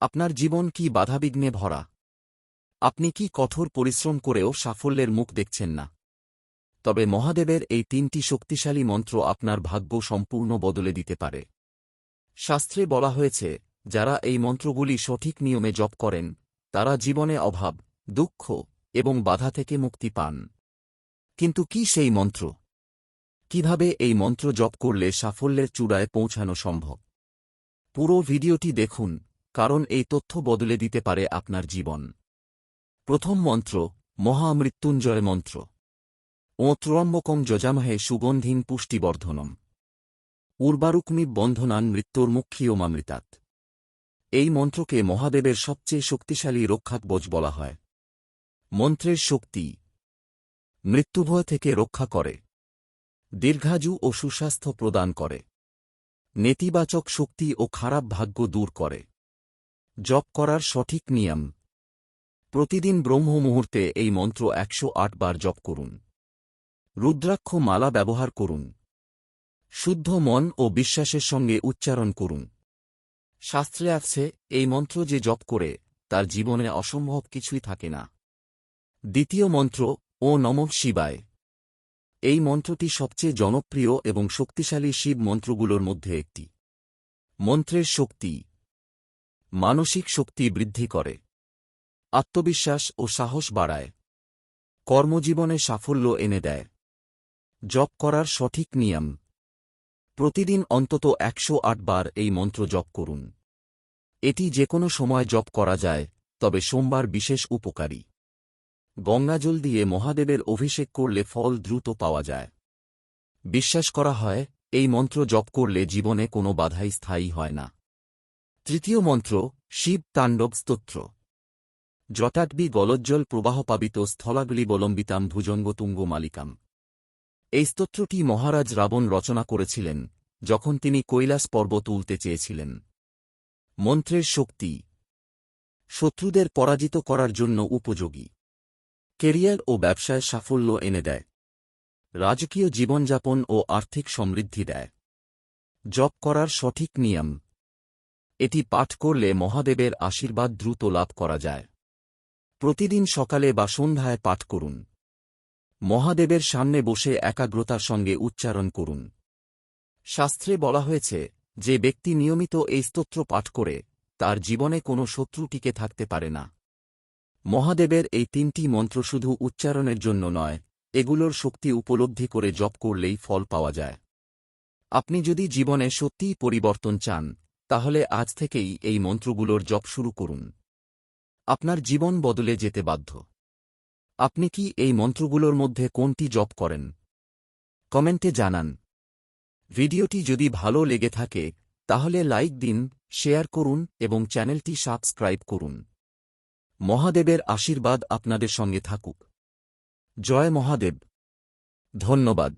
আপনার জীবন কি বাধাবিঘ্নে ভরা? আপনি কি কঠোর পরিশ্রম করেও সাফল্যের মুখ দেখছেন না? তবে মহাদেবের এই তিনটি শক্তিশালী মন্ত্র আপনার ভাগ্য সম্পূর্ণ বদলে দিতে পারে। শাস্ত্রে বলা হয়েছে, যারা এই মন্ত্রগুলি সঠিক নিয়মে জপ করেন, তারা জীবনে অভাব, দুঃখ এবং বাধা থেকে মুক্তি পান। কিন্তু কি সেই মন্ত্র? কীভাবে এই মন্ত্র জপ করলে সাফল্যের চূড়ায় পৌঁছানো সম্ভব? পুরো ভিডিওটি দেখুন কারণ এই তথ্য বদলে দিতে পারে আপনার জীবন। প্রথম মন্ত্র, মহামৃত্যুঞ্জয় মন্ত্র। ও ত্রম্বকং যজামহে সুগন্ধিন পুষ্টিবর্ধনম। উর্বারুকমি বন্ধনান মৃত্যুর্মুক্ষীয়মামৃতাৎ এই মন্ত্রকে মহাদেবের সবচেয়ে শক্তিশালী রক্ষাকবচ বলা হয়। মন্ত্রের শক্তি। মৃত্যুভয় থেকে রক্ষা করে। দীর্ঘাজু ও সুস্বাস্থ্য প্রদান করে। নেতিবাচক শক্তি ও খারাপ ভাগ্য দূর করে। জপ করার সঠিক নিয়ম। প্রতিদিন ব্রহ্ম মুহূর্তে এই মন্ত্র একশো আট বার জপ করুন। রুদ্রাক্ষ মালা ব্যবহার করুন। শুদ্ধ মন ও বিশ্বাসের সঙ্গে উচ্চারণ করুন। শাস্ত্রে আছে, এই মন্ত্র যে জপ করে, তার জীবনে অসম্ভব কিছুই থাকে না। দ্বিতীয় মন্ত্র, ও নম শিবায়। এই মন্ত্রটি সবচেয়ে জনপ্রিয় এবং শক্তিশালী শিব মন্ত্রগুলোর মধ্যে একটি। মন্ত্রের শক্তি। মানসিক শক্তি বৃদ্ধি করে। আত্মবিশ্বাস ও সাহস বাড়ায়। কর্মজীবনে সাফল্য এনে দেয়। জপ করার সঠিক নিয়ম। প্রতিদিন অন্তত একশো আট বার এই মন্ত্র জপ করুন। এটি যে কোনো সময় জপ করা যায়, তবে সোমবার বিশেষ উপকারী। গঙ্গাজল দিয়ে মহাদেবের অভিষেক করলে ফল দ্রুত পাওয়া যায়। বিশ্বাস করা হয়, এই মন্ত্র জপ করলে জীবনে কোনো বাধাই স্থায়ী হয় না। তৃতীয় মন্ত্র, শিব তাণ্ডব স্তোত্র। জটাটবি গলজ্জল প্রবাহপাবিত স্থলাগলিবলম্বিতাম ভুজঙ্গতুঙ্গ মালিকাম। এই স্তোত্রটি মহারাজ রাবণ রচনা করেছিলেন, যখন তিনি কৈলাস পর্ব তুলতে চেয়েছিলেন। মন্ত্রের শক্তি। শত্রুদের পরাজিত করার জন্য উপযোগী। কেরিয়ার ও ব্যবসায় সাফল্য এনে দেয়। রাজকীয় জীবনযাপন ও আর্থিক সমৃদ্ধি দেয়। জপ করার সঠিক নিয়ম। এটি পাঠ করলে মহাদেবের আশীর্বাদ দ্রুত লাভ করা যায়। প্রতিদিন সকালে বা সন্ধ্যায় পাঠ করুন। মহাদেবের সামনে বসে একাগ্রতার সঙ্গে উচ্চারণ করুন। শাস্ত্রে বলা হয়েছে, যে ব্যক্তি নিয়মিত এই স্তোত্র পাঠ করে, তার জীবনে কোনো শত্রু টিকে থাকতে পারে না। মহাদেবের এই তিনটি মন্ত্র শুধু উচ্চারণের জন্য নয়, এগুলোর শক্তি উপলব্ধি করে জপ করলেই ফল পাওয়া যায়। আপনি যদি জীবনে সত্যিই পরিবর্তন চান তাহলে আজ থেকেই এই মন্ত্রগুলোর জপ শুরু করুন। আপনার জীবন বদলে যেতে বাধ্য। আপনি কি এই মন্ত্রগুলোর মধ্যে কোনটি জপ করেন? কমেন্টে জানান। ভিডিওটি যদি ভালো লেগে থাকে, তাহলে লাইক দিন, শেয়ার করুন এবং চ্যানেলটি সাবস্ক্রাইব করুন। মহাদেবের আশীর্বাদ আপনাদের সঙ্গে থাকুক। জয় মহাদেব। ধন্যবাদ।